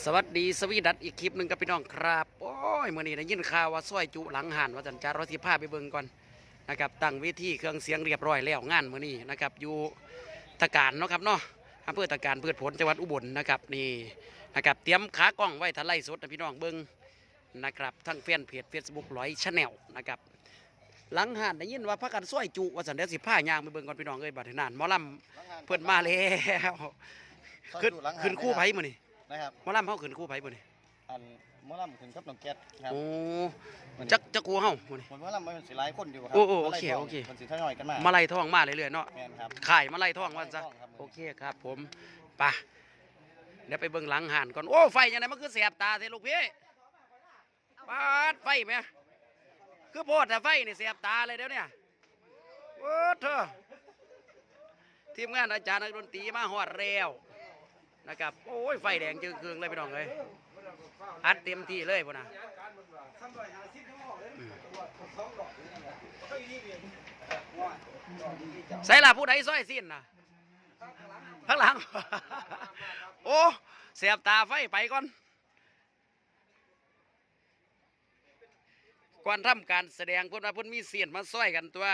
สวัสดีสวีดัตอีกคลิปหนึ่งกับพี่น้องครับโอ้ยมื่อนี้ได้ยินข่าวว่าซอยจุหลังหันว่าจันจารถที่พาไปเบิ่งก่อนนะครับตั้งเวทีเครื่องเสียงเรียบร้อยแล้วงานมื่อนี้นะครับอยู่ตะการเนาะครับเนาะอำเภอตะการพืชผลจังหวัดอุบลนะครับนี่นะครับเตรียมขากล้องไว้ทะไลสดนะพี่น้องเบิ่งนะครับทั้งแฟนเพจเฟซบุ๊กร้อยชาแนลนะครับหลังหันได้ยินว่าพักกันซอยจุว่าจันเดี๋ยวสิพายางไปเบิ่งก่อนพี่น้องเอ้ยบัดนี้นานหมอลำเพิ่นมาแล้วขึ้นขึ้นคู่ไผมื้อนี้ นะครับหมอลำเฮาขึ้นคู่ไผมื้อนี้อันหมอลำขึ้นกับน้องแก๊สครับโอ้มื้อนี้จักจักกูเฮามื้อนี้ผมหมอลำมันสิหลายคนอยู่ครัโอ้โอ้โอเคมาไล่ทงโอเค มันสิทยอยกันมามาไล่ทองมาเรื่อยๆเนาะแม่นครับ ขายมาไล่ทองว่าซะไล่ทองครับ โอเคครับผมไปะเดี๋ยวไปเบิ่งหลังหานก่อน โอ้ไฟยังไงมันคือแสบตาเทลูกพี่ปาดไฟไหมคือโพดแต่ไฟนี่แสบตาเลยเดี๋ยวเนี่ยโอ้เธอทีมงานอาจารย์นักดนตรีมาหอดเร็ว นะครับโอ้ยไฟแดงจึงเครืองเลยพี่น้องเลยอัดเต็มที่เลยพ่นนะอืมใส่ละผู้ใดซอยสิ้นนะข้างหลัง โอ้เสียบตาไฟไปก่อนก่อนทำการแสดงเพิ่นว่าเพิ่นมีเสียนมาซ้อยกันตัว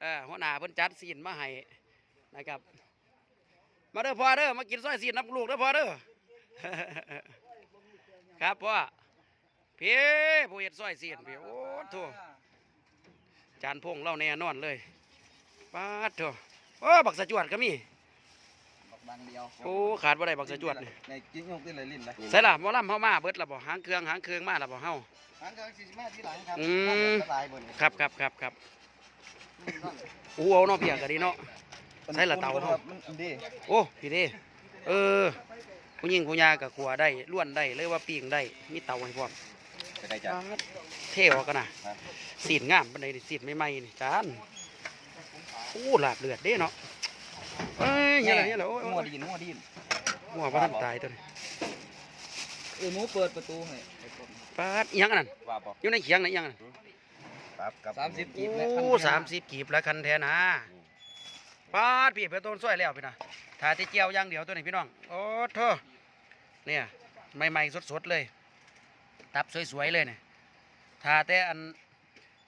เออหัวหน้าเพิ่นจัดเสียนมาให้นะครับ มาเด้อพ่อเด้อมากินซ้อยเสียนน้ำลูกเด้อพ่อเด้อครับพ่อพี่ผู้เฮ็ดซ้อยเสียนพี่โอ้โถจานพงเล่าแน่นอนเลยป้าดโถโอ้บักสะจวดก็มีบอกบางเดียวโอ้ขาดบ่ได้บักสะจวดนี่ในจิ้งยกได้เลยลิ้นเลยใส่ล่ะหมอลำเฮามาเบิดและบ่หางเครื่องหางเครื่องมาและบ่เฮาหางเครื่องสี่สิบห้าที่หลังครับอืมสบายเบิ่นครับครับครับครับโอ้เอาเนาะเพียก็ดีเนาะ ใส่ละเตาครับมันดีโอ้พี่เด้เออผู้หญิงผู้ยาก็ขัวได้ล้วนได้เลยว่าปิ้งได้มีเตาให้พร้อมไปได้จ้ะเท่ออกกันนะครับสีนงามปานใดนี่สีนใหม่ๆนี่จานโอ้ลาบเลือดเด้เนาะเอ้ยเฮ็ดอะไรเฮ็ดอะไรโอ้ยงัโอ้วยดีนงัวดีนหัวบ่ทันตายตัวนี้เออหนูเปิดประตูให้ปาดอีหยังอันนั้นว่าบอกอยู่ในเขียงน่ะอีหยังอันนั้นครับกับสามสิบโอ้สามสิบกีบแล้วคันแทนะ ปาดพี่เพื่อต้นสร้อยแล้วพี่นะถ่ายที่เจียวอย่างเดียวตัวนี้พี่น้อง โอ้โธ่เนี่ยใหม่ๆสดๆเลย ตับสวยๆเลยเนี่ยถ่าแต่อัน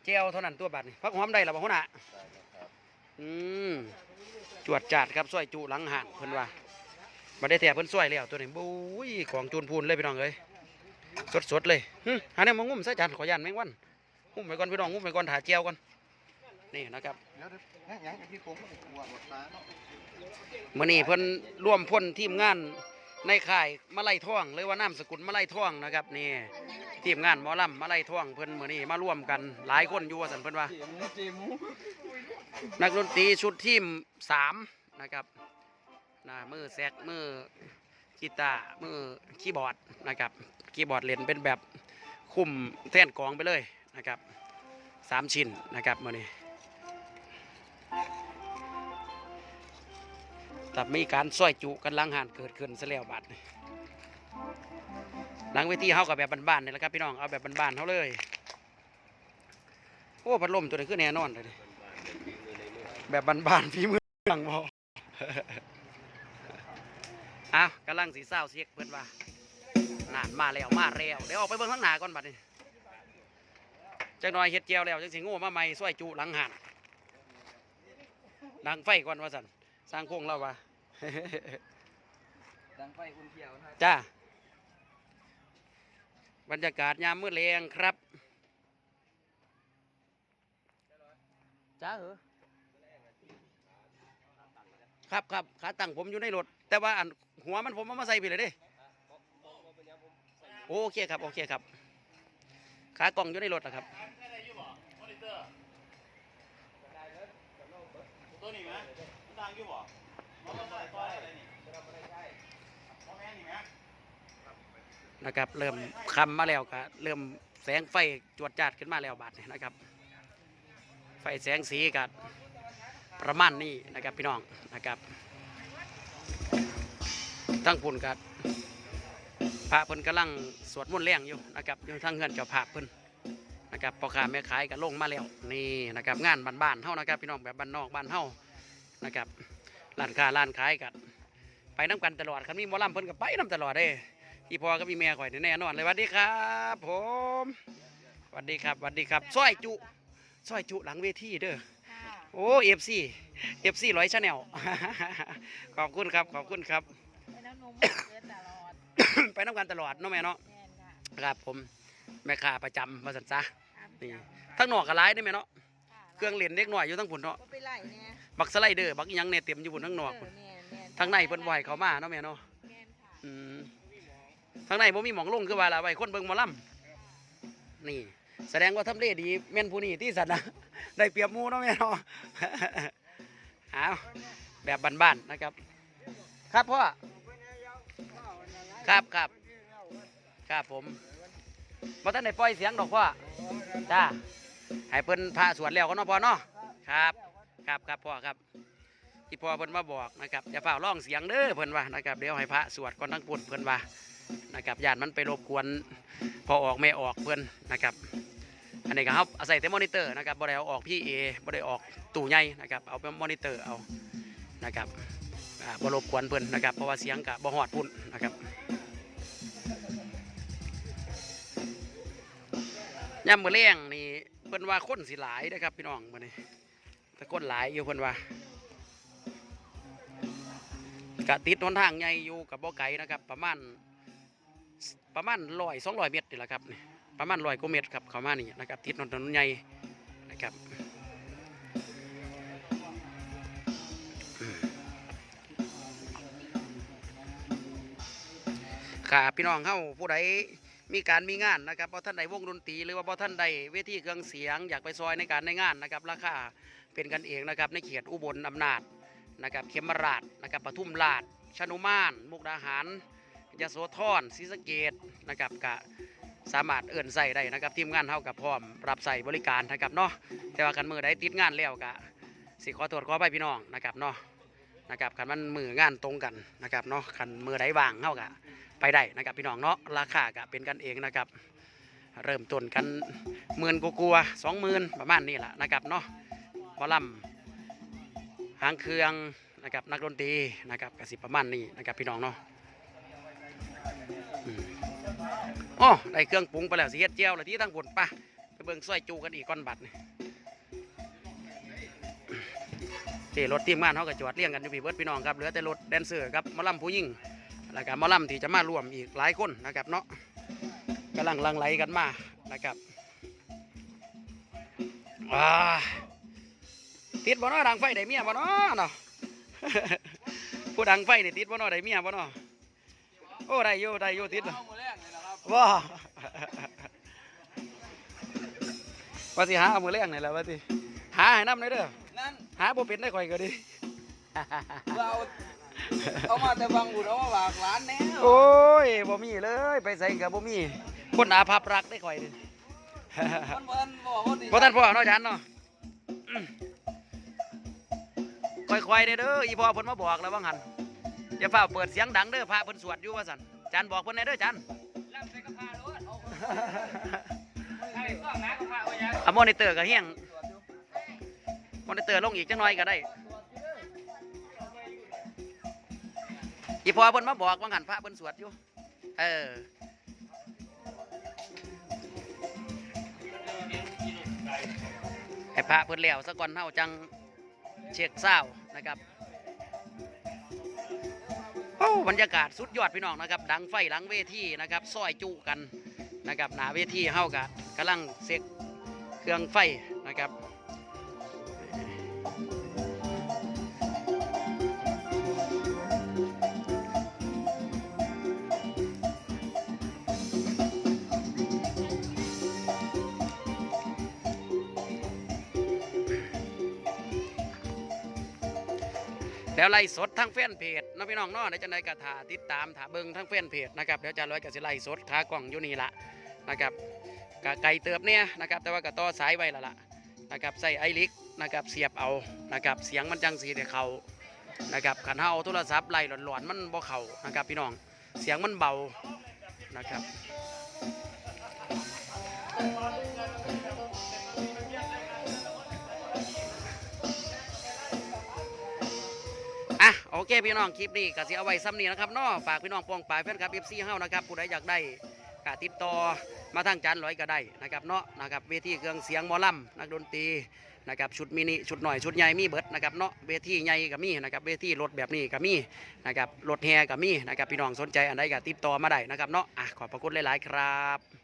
เจียวเท่านั้นตัวบัดนี่พักหอมได้หรือบ่าหัวหน้าอืมจวดจัดครับสร้อยจูหลังห่างเพิ่นว่ามาได้แถเพิ่นสร้อยแล้วตัวนี้บุ้ยของจูนพูนเลยพี่น้องเอ้ยสดๆเลยหึหาเนี่ยมางุ่มใส่จานขอยันแมงวันงุ่มไปก่อนพี่น้องงุ่มไปก่อนถ่าเจียวก่อน นี่นะครับเดี๋ยวเดี๋ยวยังยังพี่ผมกลัวหมดตาเนาะมื่อนี้เพิ่นร่วมพ่นทีมงานในค่ายมาไล่ท่องหรือว่าน้ำสกุลมาไล่ท่องนะครับนี่ทีมงานหมอลำมาไล่ท่องเพิ่นมื่อนี้มาร่วมกันหลายคนอยู่ว่าสันเพิ่นว่าเจียมูเจียมูนักดนตรีชุดทีมสามนะครับนะมือแซกมือกีตาร์มือคีย์บอร์ดนะครับคีย์บอร์ดเล่นเป็นแบบคุมแท่นกลองไปเลยนะครับสามชิ้นนะครับมื่อนี้ แต่มีการซ้อยจุกันลังหานเกิดขึ้นซะแล้วบัดนี้หลังเวทีเขากับแบบบ้านๆนี่แหละครับพี่น้องเอาแบบบ้านๆเขาเลยโอ้พัดลมตัวนี้คือแน่นอนเลยแบบบ้านๆพี่มือหลังบออ้าวกำลังสีเศร้าเสียกเพื่อนว่านานมาแล้วมาแล้วเดี๋ยวออกไปเบิ่งข้างหน้าก่อนบัดนี้จักหน่อยเฮ็ดเจียวแล้วจังสิโง่มาใหม่ซ้อยจุหลังหานดังไฟก่อนว่าสัน สร้างโค้งเราว่าดังไฟอุ่นเขียวนะจ้า บรรยากาศยามมืดแรงครับจ้าเหรอครับครับขาตั้งผมอยู่ในรถ แต่ว่าอันหัวมันผมเอามาใส่ไปเลยเด้โอเคครับ โอเคครับ ขากล่องอยู่ในรถนะครับตัวนี้ไหม มันดังอยู่บ่มันก็ใส่ก้อยอะไรนี่พ่อแม่นี่ไหมนะครับ เริ่มคำมาแล้วก็เริ่มแสงไฟจวดจาดขึ้นมาแล้วบาดนี้นะครับ ไฟแสงสีกับประมาณนี้นะครับพี่น้องนะครับทั้งพุ่นกับพระเพิ่นกำลังสวดมนต์แรงอยู่นะครับอยู่ทั้งเงินเจ้าภาพเพิ่นนะครับพ่อค้าแม่ขายก็ลงมาแล้วนี่นะครับงานบ้านๆเฮานะครับพี่น้องแบบบ้านนอกบ้านเฮา นะครับร้านค้าร้านขายกันไปน้กันตลอดคันมีหมอลำเพิ่นก็ไปน้ตลอดเด้อีพอกับอีเมียข่อยแน่นอนเลยสวัสดีครับ ผมสวัสดีครับสวัสดีครับซอยจุซอยจุหลังเวทีเด้อค่ะโอ้เอฟซีเอฟซีร้อยชาแนลขอบคุณครับขอบคุณครับเป็นน้ำนมเกินตลอดไปน้ำกันตลอดเนาะแม่เนาะแม่นค่ะครับผมแม่ค้าประจำมาสันซะครับนี่จ้ะทั้งนอกกับร้ายได้ไหมเนาะค่ะเครื่องเล่นเด็กหน่อยอยู่ทั้งผุนเนาะก็ไปไล่เนี่ย บักสไลเดอร์บักอิหยังเนี่ยเต็มอยู่บนทั้งนอกเอพุ่อนแม่นแม่นทั้งในเพิ่นไหวเขามาเนาะแม่เนาะแม่นค่ะอืมทั้งในบ่มีหมองลงคือว่าละไว้คนเบิ่งหมอลำนี่ แสดงว่าทำเลดีแม่นผู้นี้ที่สัตว์นะ ได้เปรียบหมูเนาะแม่เนาะ เอาแบบบ้านๆนะครับ ครับพ่อครับครับครับผมบ่ทันได้ปล่อยเสียงดอกพ่อจ้าให้เพิ่นพาสวดแล้วก็เนาะพ่อเนาะครับ ครับครับพ่อครับ ที่พ่อเพิ่นมาบอกนะครับอย่าเฝ้าร้องเสียงเด้อเพิ่นว่านะครับเดี๋ยวให้พระสวดก่อนทั้งปุ่นเพิ่นว่านะครับญาติมันไปรบกวนพอออกแม่ออกเพิ่นนะครับอันนี้ก็ครับอาศัยแต่มอนิเตอร์นะครับบ่ได้เอาออกพี่เอบ่ได้ออกตู้ใหญ่นะครับเอาเป็นมอนิเตอร์เอานะครับอ่าบ่รบกวนเพิ่นนะครับเพราะว่าเสียงก็บ่ฮอดพุ่นนะครับย่ำมื้อแรงนี่เพิ่นว่าคนสิหลายนะครับพี่น้องมื้อนี้ แต่คนหลายอยู่เพิ่นว่ากะติดหนทางใหญ่อยู่กับบ่ไกลนะครับ ประมาณประมาณ100 200เมตรนี่แหละครับประมาณร้อยกว่าเมตรครับเข้ามานี่นะครับทิศถนนใหญ่นะครับค่ะพี่น้องเข้าผู้ใดมีการมีงานนะครับเพราะท่านใดวงดนตรีหรือว่าเพราะท่านใดเวทีเครื่องเสียง อยากไปซอยในการในงานนะครับ ราคา เป็นกันเองนะครับในเขตอุบลอำนาจนะครับเขมราชนะครับปทุมราชชนุมาน มุกดาหารยโสธรศรีสะเกดนะครับกะสามารถเอื่นใส่ได้นะครับทีมงานเท่ากับพร้อมรับใส่บริการนะครับเนาะแต่ว่ากันมือใดติดงานแล้วกะสิขอตรวจขอไปพี่น้องนะครับเนาะนะครับคันมันมืองานตรงกันนะครับเนาะคันมือใดว่างเท่ากะไปได้นะครับพี่น้องเนาะราคากะเป็นกันเองนะครับ เริ่มต้นกันหมื่นกลัวสองหมื่นประมาณนี้แหละนะครับเนาะ อลำหางเครื่องนะครับนักดนตรีนะครับกสิประมาณนี้นะครับพี่น้องเนาะอืมโอ้ได้เครื่องปรุงไปแล้วสิเฮ็ดเจียวแล้วที่ทั้งบนปะไปเบิ่งซอยจูกันอีกก้อนบัดนี่ที่รถทีมงานเขาก็จอดเรียงกันอยู่พี่เบิร์ดพี่น้องครับเหลือแต่รถแดนเซอร์ครับมอลำผู้หญิงแล้วก็มอลำที่จะมารวมอีกหลายคนนะครับเนาะกำลังลังไหลกันมานะครับว้า ติดบ่เนาะดังไฟได้เมียบ่เนาะเนาะผู้ดังไฟนี่ติดบ่เนาะได้เมียบ่เนาะโอ้ได้อยู่ได้อยู่ติดเนาะเอามือแรกเลยนะครับว้าว่าสิหาเอามือแรงนี่แหละว่าสิหาให้น้ำหน่อยเด้อนั่นหาบ่เป็นได้ข่อยก็ดีเราเอามาแต่บางบุญเอามาฝากร้านแน่โอ้ยบ่มีเลยไปใส่กับบ่มีคนอาภัพรักได้ข่อยนี่มันเพิ่นบอกว่าดีบ่ทันพ่อเนาะจันเนาะอืม ค่อยๆเด้อเด้ออีพ่อเพิ่นมาบอกแล้วว่างั้นอย่าฟ้าเปิดเสียงดังเด้อพระเพิ่นสวดอยู่ว่าซั่นจันบอกเพิ่นแน่เด้อจันรับใส่กระเพาะรถเอาอไอ้ข้างหน้ากระเพาะไว้ยังะมอนิเตอร์ก็เฮียงมอนิเตอร์ลงอีกจังหน่อยก็ได้อีพอเพิ่นมาบอกว่างันพระเพิ่นสวดอยู่เออไอ้พระเพิ่นแล้วสักก่อนเฮาจัง เช็คเศร้านะครับโอ้บรรยากาศสุดยอดพี่น้องนะครับ ดังไฟหลังเวทีนะครับซอยจุกันนะครับหนาเวทีเฮากะกำลังเซ็กเครื่องไฟ แล้วไล่สดทั้งแฟนเพจน้องพี่น้องนาะในจังไดก็ถ่าติดตามถาเบิงทั้งแฟนเพจนะครับเดี๋ยวจะร้อยกับสิไล่สดขากล่องอยู่นี่ละนะครับกะไก่เติบเนี่ยนะครับแต่ว่าก็ต่อสายไว้ละละนะครับใส่ไอลิกนะครับเสียบเอานะครับเสียงมันจังสีเดี๋ยวเขานะครับขันเฮาเอาโทรศัพท์ไล่หลอนๆมันบ่เขานะครับพี่น้องเสียงมันเบานะครับ โอเคพี่น้องคลิปนี้ก็สิเอาไว้ซ้ำนี้นะครับเนาะฝากพี่น้องปองปายแฟนคลับ FC เฮานะครับผู้ใดอยากได้กติดต่อมาทางจานร้อยก็ได้นะครับเนาะนะครับเวทีเครื่องเสียงมอลำนักดนตรีนะครับชุดมินิชุดหน่อยชุดใหญ่มีเบิดนะครับเนาะเวทีใหญ่ก็มีนะครับเวทีรถแบบนี้ก็มีนะครับรถแฮก็มีนะครับพี่น้องสนใจอันใดก็ติดต่อมาได้นะครับเนาะอะขอบพระคุณหลาย ๆ ครับ